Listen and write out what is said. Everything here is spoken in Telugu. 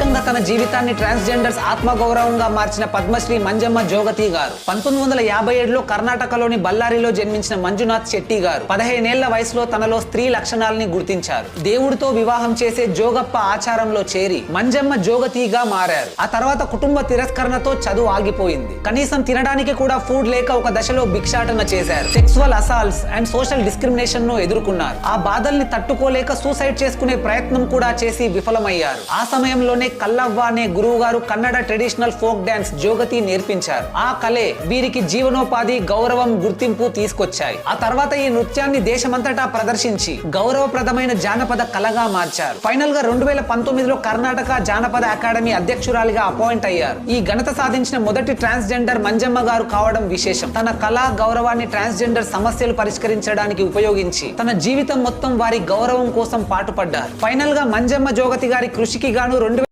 ఏకంగా తన జీవితాన్ని ట్రాన్స్జెండర్స్ ఆత్మగౌరవంగా మార్చిన పద్మశ్రీ మంజమ్మ జోగతి గారు. పంతొమ్మిది వందల యాభై ఏడులో కర్ణాటకలోని బళ్ళారిలో జన్మించిన మంజునాథ్ శెట్టి గారు పదిహేనేళ్ళ వయసులో తనలో స్త్రీ లక్షణాలని గుర్తించారు. దేవుడితో వివాహం చేసే జోగప్ప ఆచారంలో చేరి మంజమ్మ జోగతిగా మారారు. ఆ తర్వాత కుటుంబ తిరస్కరణతో చదువు ఆగిపోయింది. కనీసం తినడానికి కూడా ఫుడ్ లేక ఒక దశలో భిక్షాటన చేశారు. సెక్సువల్ అసాల్ట్స్ అండ్ సోషల్ డిస్క్రిమినేషన్ను ఎదుర్కొన్నారు. ఆ బాధల్ని తట్టుకోలేక సూసైడ్ చేసుకునే ప్రయత్నం కూడా చేసి విఫలమయ్యారు. ఆ సమయంలోనే కల్లవ్వ అనే గురువు గారు Kannada traditional folk dance Jogati నేర్పించారు. ఆ కళే వీరికి జీవనోపాధి గౌరవం గుర్తింపు తీసుకొచ్చాయి. ఆ తర్వాత ఈ నృత్యాన్ని దేశమంతటా ప్రదర్శించి గౌరవప్రదమైన జానపద కళగా మార్చారు. ఫైనల్గా రెండు వేల పంతొమ్మిదిలో కర్ణాటక జానపద అకాడమీ అధ్యక్షురాలిగా అపాయింట్ అయ్యారు. ఈ ఘనత సాధించిన మొదటి ట్రాన్స్జెండర్ మంజమ్మ గారు కావడం విశేషం. తన కళా గౌరవాన్ని ట్రాన్స్జెండర్ సమస్యలు పరిష్కరించడానికి ఉపయోగించి తన జీవితం మొత్తం వారి గౌరవం కోసం పాటుపడ్డారు. ఫైనల్గా మంజమ్మ జోగతి గారి కృషికి గాను రెండు